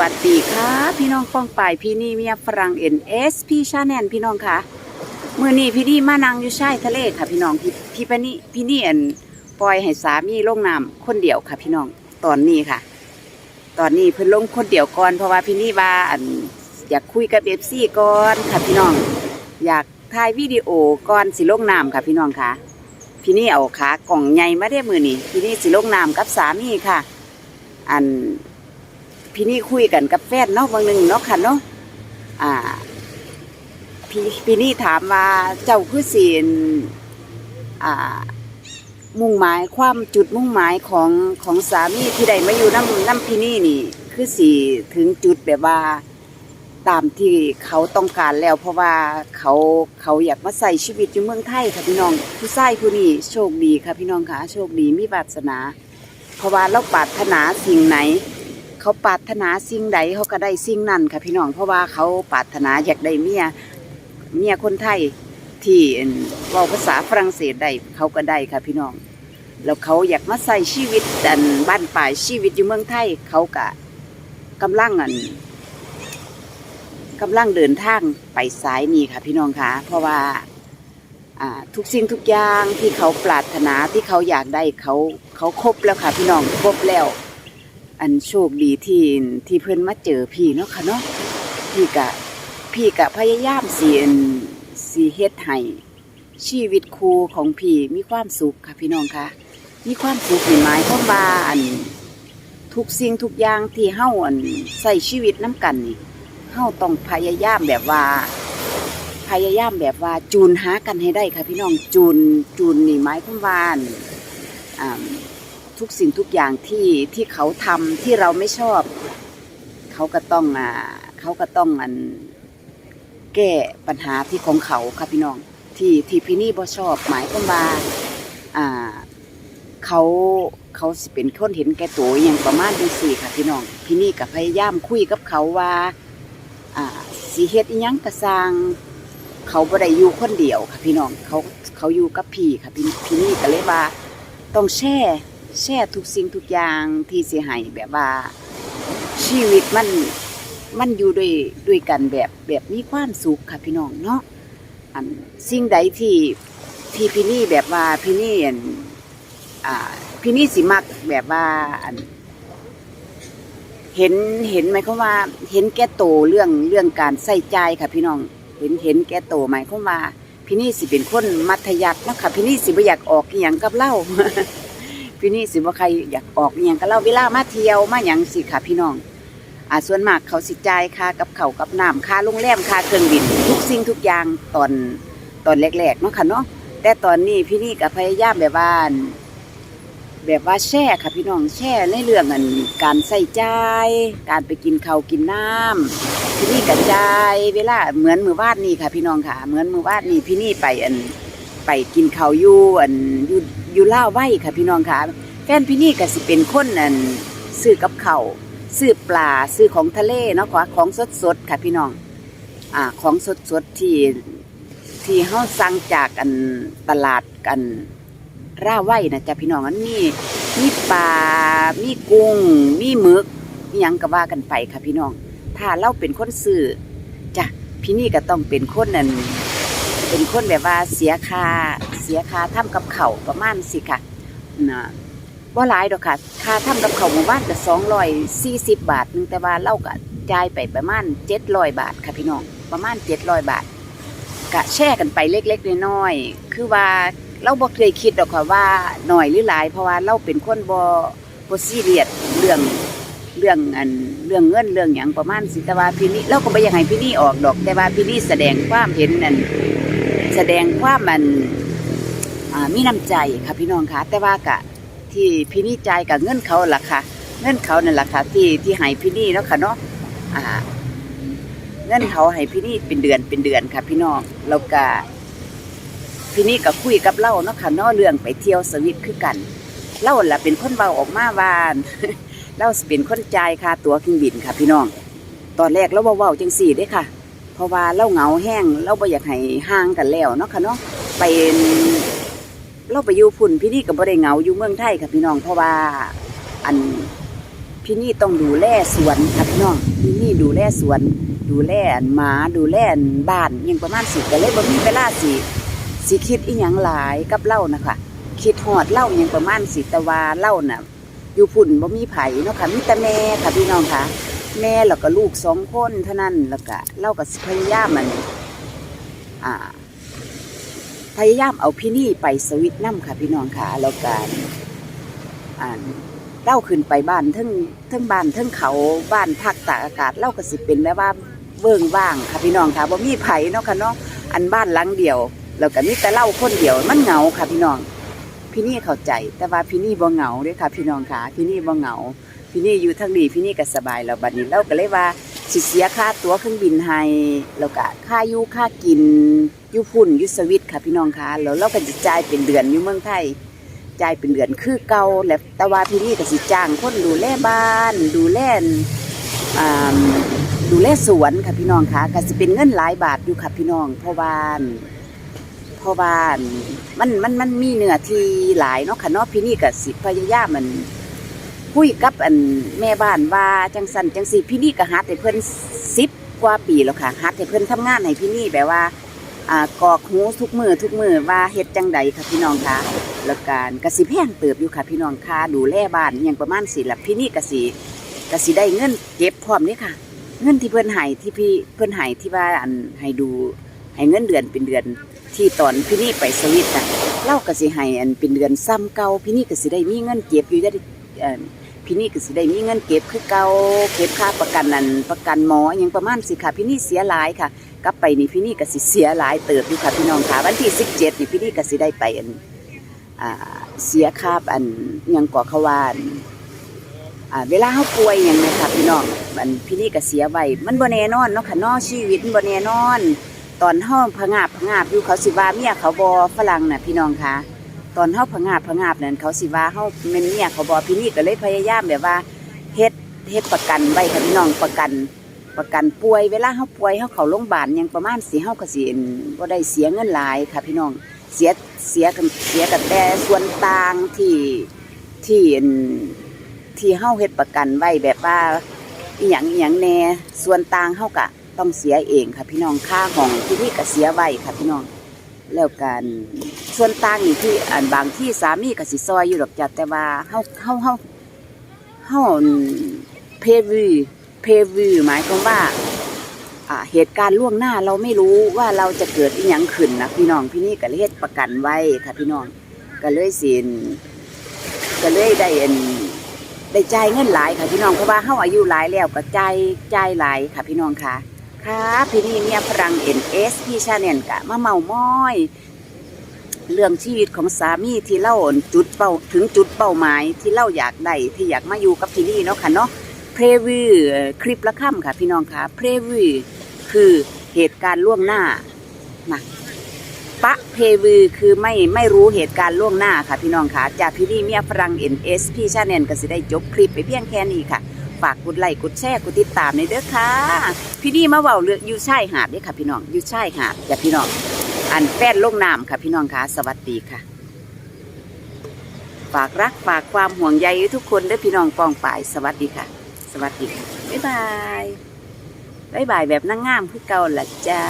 วัสดีค่ะ พี่น้องป้องป่ายพี่นี่เมียฝรั่งเอ็นเอสพี่ชาแนนพี่น้องค่ะมื่อนี้พี่นี่มานั่งอยู่ชายทะเลค่ะ พี่น้องพี่พี่ปนี่พี่นี่เอ็นปล่อยให้สามีลงน้ำคนเดียวค่ะ พี่น้องตอนนี้ค่ะ ตอนนี้เพิ่นลงคนเดียวก่อนเพราะว่าพี่นี่ว่าอันอยากคุยกับเอฟซีก่อนค่ะพี่น้อง อยากถ่ายวิดีโอก่อนสิลงน้ำค่ะพี่น้องค่ะ พี่นี่เอาขากล่องใหญ่มาได้มือนี่พี่นี่สิลงน้ำกับสามีค่ะ อัน พี่นี่คุยกันกับแฟนเนาะบางหนึ่งเนาะค่ะเนาะอ่า พี่พี่นี่ถามว่าเจ้าคือสีนอ่า มุ่งหมายความจุดมุ่งหมายของของสามีที่ใดมาอยู่น้ำน้ำพี่นี่นี่ คือสีถึงจุดแบบว่าตามที่เขาต้องการแล้ว เพราะว่าเขาเขาอยากมาใส่ชีวิตอยู่เมืองไทยค่ะพี่น้องผู้ชายผู้นี้โชคดีค่ะพี่น้องค่ะโชคดีมีวาสนา เพราะว่าเราปรารถนาสิ่งไหน เขาปรารถนาสิ่งใดเขาก็ได้สิ่งนั้นค่ะพี่น้องเพราะว่าเขาปรารถนาอยากได้เมียเมียคนไทยที่เอิ่นเว้าภาษาฝรั่งเศสได้เขาก็ได้ค่ะพี่น้อง แล้วเขาอยากมาใส่ชีวิตดันบ้านปลายชีวิตอยู่เมืองไทยเขาก็กำลังอันกำลังเดินทางไปสายนี้ค่ะพี่น้องคะเพราะว่าทุกสิ่งทุกอย่างที่เขาปรารถนาที่เขาอยากได้เขาเขาครบแล้วค่ะพี่น้องครบแล้ว อันโชคดีที่ที่เพิ่อนมาเจอพี่เนาะค่ะเนาะพี่กะพี่กะพยายามเสียนสีเฮ็ดให้ชีวิตครูของพี่มีความสุขค่ะพี่น้องค่ะ มีความสุขนี่หมายความว่าอันทุกสิ่งทุกอย่างที่เฮาอันใส่ชีวิตน้ำกันนี่เฮาต้องพยายามแบบว่า พยายามแบบว่าจูนหากันให้ได้ค่ะพี่น้องจูนจูนนี่หมายความว่านอ่า ทุกสิ่งทุกอย่างที่ที่เขาทำที่เราไม่ชอบ เขาก็ต้องอ่าเขาก็ต้องอันแก้ปัญหาที่ของเขาค่ะพี่น้อง ที่ที่พี่นี่บ่ชอบหมายความว่าอ่า เขาเขาสิเป็นคนเห็นแก่ตัวอย่างประมาณจังสี่ค่ะพี่น้อง พี่นี่ก็พยายามคุยกับเขาว่า อ่าสิเฮ็ดอีหยังก็สร้างเขาบ่ได้อยู่คนเดียวค่ะพี่น้อง เขาเขาอยู่กับพี่ค่ะพี่พี่นี่ก็เลยว่าต้องแช่ แช่ทุกสิ่งทุกอย่างที่เสียหายแบบว่า ชีวิตมันมันอยู่ด้วยด้วยกันแบบแบบมีความสุขค่ะพี่น้องเนาะอันสิ่งใดที่ที่พี่นี่แบบว่าพี่นี่อันอ่าพี่นี่สิมักแบบว่าอันเห็นเห็นไหมเขามว่า เห็นแก่โตเรื่องเรื่องการใส่ใจค่ะพี่น้องเห็นเห็นแก่โตหมายความว่าพี่นี่สิเป็นคนมัธยัสถ์เนะค่ะพี่นี่สิบ่อยากออกอย่างกับเล่า พี่นี่สิว่าใครอยากออกอหย่างกับเราเวลามาเที่ยวมาหยังสิค่ะพี่น้องอ่าส่วนมากเขาสิจ่ายค่ากับเขาวกับน้ำค่าโรงแรมค่าเครื่องบิน ทุกสิ่งทุกอย่างตอนตอนแรกๆเนาะค่ะเนาะแต่ตอนนี้พี่นี่ก็พยายามแบบว่าอั่นแบบว่าแช่ค่ะพี่น้องแช่ในเรื่องอันการใส่ใจายการไปกินข้าวกินน้ำ พี่นี่กระจายเวลาเหมือนมือวาดนี่ค่ะพี่น้องค่ะ เหมือนมือวาดนี่พี่นี่ไปอัน ไปกินข้าวอยู่อันอยู่อยู่ล่าไว้ค่ะพี่น้องค่ะแฟนพี่นี่ก็สิเป็นคนอันซื้อกับเขาซื้อปลาซื้อของทะเลเนาะขอของสดสดค่ะพี่น้องอ่าของสดสดที่ที่เฮาสั่งจากอันตลาดกันร่าไว้นะจ๊ะพี่น้องอันมีมีปลา มีกุ้ง มีหมึกมียังก็ว่ากันไปค่ะพี่น้อง ถ้าเราเป็นคนซื้อจ้ะพี่นี่ก็ต้องเป็นคนนั่น เป็นคนแบบว่าเสียค่าเสียค่าทำกับเขาประมาณสิค่ะนะบ่าหลายดอกค่ะ ค่าทำกับเขาหมู่บ้านก็สองร้อยสี่สิบบาทหนึงแต่ว่าเราก็จ่ายไปประมาณเจ็ดร้อยบาทค่ะพี่น้องประมาณเจ็ดร้อยบาทกะแช่กันไปเล็กๆน้อยๆคือว่าเราบ่เคยคิดดอกค่ะว่าหน่อยหรือหลาย เพราะว่าเราเป็นคนบ่บ่ซีเรียสเรื่องเรื่องอันเรื่องเงินเรื่องหยังประมาณสิแต่ว่าพี่นี่เราก็บ่อยากให้พี่นี่ออกดอก แต่ว่าพี่นี่แสดงความเห็นนั่น แสดงความมันมีน้ำใจค่ะพี่น้องค่ะแต่ว่ากะที่พี่นี่ใจกับเงินเขาล่ะค่ะ เงินเขานั่นแหละค่ะที่ที่ให้พี่นี่เนาะค่ะเนาะอ่าเงินเขาให้พี่นี่เป็นเดือนเป็นเดือนค่ะ พี่น้องแล้วก็พี่นี่ก็คุยกับเล่าเนาะค่ะเนาะเรื่องไปเที่ยวสวิตคือกันเล่าล่ะเป็นคนเบาออกมาวานเล่าเป็นคนจายค่าตั๋วเครื่องบินค่ะ พี่น้อง ตอนแรกเราเว้าๆจังสี่ด้ค่ะ เพราะว่าเราเหงาแห้งเราบ่อยากให้ห่างกันแล้วเนาะค่ะเนาะไปเราไปอยู่พุ่นพี่นี่ก็บ่ได้เหงาอยู่เมืองไทยค่ะพี่น้องเพราะว่าอันพี่นี่ต้องดูแลสวนค่ะพี่น้องพี่นี่ดูแลสวน ดูแลหมาดูแลบ้านอิหยังประมาณสิก็เลยบ่มีเวลาสิสิคิดอีหยังหลายกับเล่านะคะคิดฮอดเล่าอิหยังประมาณสิแต่ว่าเล่าน่ะ อยู่พุ่นบ่มีไผเนาะค่ะมีแต่แม่ค่ะพี่น้องค่ะ แม่แล้วก็ลูกสองคนเท่านั้นแล้วก็เล่าก็สิพยายามมันอ่า พยายามเอาพี่นี่ไปสวิตน้ำค่ะ พี่น้องค่ะแล้วก็อ่าเล่าขึ้นไปบ้านทั้งทั้งบ้านทั้งเขาบ้านพักตากอากาศเล่าก็สิเป็นแบบว่าเบิ่งว่างค่ะพี่น้องค่ะบ่มีไผเนาะค่ะเนาะอันบ้านหลังเดียว แล้วก็มีแต่เล่าคนเดียวมันเหงาค่ะพี่น้องพี่นี่เข้าใจ แต่ว่าพี่นี่บ่เหงาเด้อค่ะ พี่น้องค่ะพี่นี่บ่เหงา พี่นี่อยู่ทั้งดีพี่นี่ก็สบายแล้วบัดนี้เราก็เลยว่าสิเสียค่าตั๋วเครื่องบินให้แล้วก็ค่าอยู่ค่ากินอยู่พุ่นอยู่สวิตค่ะพี่น้องคะแล้วเราก็จะจ่ายเป็นเดือนอยู่เมืองไทยจ่ายเป็นเดือนคือเก่าแหละแต่ว่าพี่นี่ก็สิจ้างคนดูแลบ้าน ดูแลดูแลสวนค่ะพี่น้องคะก็สิเป็นเงินหลายบาทอยู่ค่ะพี่น้องเพราะว่าเพราะว่ามันมันมันมีเนื้อที่หลายเนาะค่ะเนาะพี่นี่ก็สิพยายามมัน คุยกับอันแม่บ้านว่าจังสันจังสีพี่นี่ก็ฮัดให้เพิ่อนสิบกว่าปีแล้วค่ะฮัดให้เพิ่อนทำงานให้พี่นี่แบบว่าอ่ากอกหูทุกมือทุกมือว่าเฮ็ดจังใดค่ะพี่น้องค่ะแล้วการกสิแพงเติบอยู่ค่ะพี่น้องค่ะดูแลบ้านอย่างประมาณสิละพี่นี่กสิกสิได้เงินเก็บพร้อมนี่ค่ะ เงินที่เพิ่อนให้ที่พี่เพิ่อนให้ที่ว่าอันให้ดูให้เงินเดือนเป็นเดือนที่ตอนพี่นี่ไปสวิตน่ะเล่าก็สิให้อันเป็นเดือนซ้ำเก่าพี่นี่ก็สิได้มีเงินเก็บอยู่ได้ พี่นี่ก็สิได้มีเงินเก็บคือเก่าเก็บค่าประกันนั่นประกันหมออหยังประมาณสิค่ะ พี่นี่เสียหลายค่ะ กลับไปนี่พี่นี่ก็สิเสียหลายเติบอยู่ค่ะพี่น้องค่ะวันที่ 17นี่พี่นี่ก็สิได้ไปอันเสียค่าอันยังก่อขวานเวลาเฮาป่วยหยังเนยค่ะพี่น้องอันพี่นี่ก็เสียไว้มันบ่แน่นอนเนาะค่ะนาะชีวิตมันบ่แน่นอน ตอนเฮาผงาบผงาบอยู่เขาสิว่าเมียเขาบ่ฝรั่งน่ะพี่น้องค่ะ ตอนเฮาผงาบผงาบนั่นเขาสิว่าเฮาแม่นเมียเขาบ่พี่นี่ก็เลยพยายามแบบว่าเฮ็ดเฮ็ดประกันไว้ค่ะพี่น้องประกัน ประกันป่วยเวลาเฮาป่วยเฮาเข้าโรงพยาบาลยังประมาณสิเฮาก็สิอั่นบ่ได้เสียเงินหลายค่ะพี่น้องเสียเสียกันเสียกันแต่ส่วนต่างที่ที่ที่เฮาเฮ็ดประกันไว้แบบว่าอีหยังอีหยังแน่ส่วนต่างเฮาก็ต้องเสียเองค่ะพี่น้องค่าห้องที่นี่ก็เสียไว้ค่ะพี่น้อง แล้วกันส่วนต่างนี่ที่อันบางที่สามีก็สิซอยอยู่ดอกจัดแต่ว่าเฮาเฮาเฮาเฮาเพวีเพวีหมายความว่าเหตุการณ์ล่วงหน้าเราไม่รู้ว่าเราจะเกิดอีหยังขึ้นนะพี่น้องพี่นี่ก็เลยประกันไว้ค่ะพี่น้องก็เลยสินก็เลยได้อันได้ใจเงินหลายค่ะพี่น้องเพราะว่าเฮาอายุหลายแล้วก็จ่ายจ่ายหลายค่ะพี่น้องค่ะ ค่ะพี่นี่เนี่ยพลัง NS พี่ชาแนลกะมาเมาม้อย เรื่องชีวิตของสามีที่เล่าจุดเป้าถึงจุดเป้าหมายที่เล่าอยากได้ที่อยากมาอยู่กับพี่นี่เนาะค่ะเนาะเพรวิวคลิปละค่ำค่ะ พี่น้องค่ะเพรวิวคือเหตุการณ์ล่วงหน้านะปะเพวิวคือไม่ไม่รู้เหตุการณ์ล่วงหน้าค่ะพี่น้องค่ะ จากพี่นี่เมียฝรั่ง NS พี่ชาแนลก็สิได้จบคลิปไปเพียงแค่นี้ค่ะ ฝากกดไลค์กดแชร์กดติดตามในอยเด้อค่ะ พี่นี่มาเว้าเรื่องอยู่ชายหาดเด้อค่ะ พี่น้องอยู่ชายหาดจ้ะพี่น้อง อันแป้นลงน้ำค่ะ พี่น้องค่ะ สวัสดีค่ะ ฝากรักฝากความห่วงใยทุกคนเด้อพี่น้องปองป่าย สวัสดีค่ะ สวัสดีค่ะบ๊ายบายบ๊ายบายแบบนั่งงามคือเก่าละจ้า